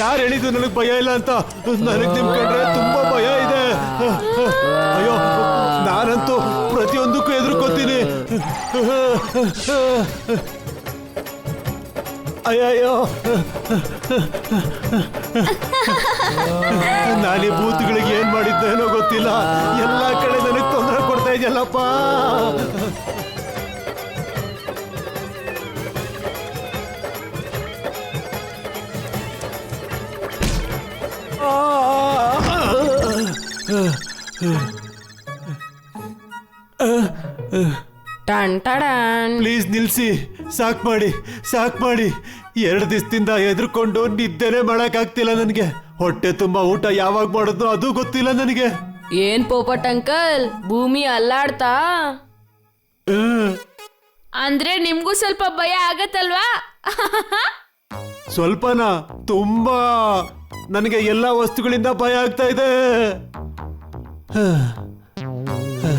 ಯಾರು ಹೇಳಿದ್ರು ನನಗೆ ಭಯ ಇಲ್ಲ ಅಂತ? ನನಗೆ ನಿಮ್ ಕಂಡ್ರೆ ತುಂಬಾ ಭಯ ಇದೆ. ಅಯ್ಯೋ, ನಾನಂತೂ ಪ್ರತಿಯೊಂದಕ್ಕೂ ಎದುರ್ಕೋತೀನಿ. ಅಯ್ಯಯ್ಯೋ. ನಾನೇ ಬೂತ್ಗಳಿಗೆ ಏನ್ ಮಾಡಿದ್ದೇನೋ ಗೊತ್ತಿಲ್ಲ. ಎಲ್ಲಾ ಕಡೆ ನನಗೆ ತೊಂದರೆ ಕೊಡ್ತಾ ಇದೆಯಲ್ಲಪ್ಪ. ಟಣ್ ಟಡನ್. ಪ್ಲೀಸ್ ನಿಲ್ಸಿ. ಸಾಕ್ ಮಾಡಿ ಸಾಕ್ ಮಾಡಿ. ಎರಡು ದಿವಸದಿಂದ ಎದ್ರುಕೊಂಡು ನಿದ್ದೆನೆ ಮಾಡೋಕ್ಕಾಗ್ತಿಲ್ಲ ನನಗೆ. ಹೊಟ್ಟೆ ತುಂಬಾ ಊಟ ಯಾವಾಗ ಮಾಡೋದು ಅದು ಗೊತ್ತಿಲ್ಲ ನನಗೆ. ಏನ್ ಪೋಪಟ್ ಅಂಕಲ್? ಭೂಮಿ ಅಲ್ಲಾಡ್ತಾ. ಅಂದ್ರೆ ನಿಮ್ಗೂ ಸ್ವಲ್ಪ ಭಯ ಆಗತ್ತಲ್ವಾ? ಸ್ವಲ್ಪನಾ? ತುಂಬಾ. ನನಗೆ ಎಲ್ಲಾ ವಸ್ತುಗಳಿಂದ ಭಯ ಆಗ್ತಾ ಇದೆ. 흐.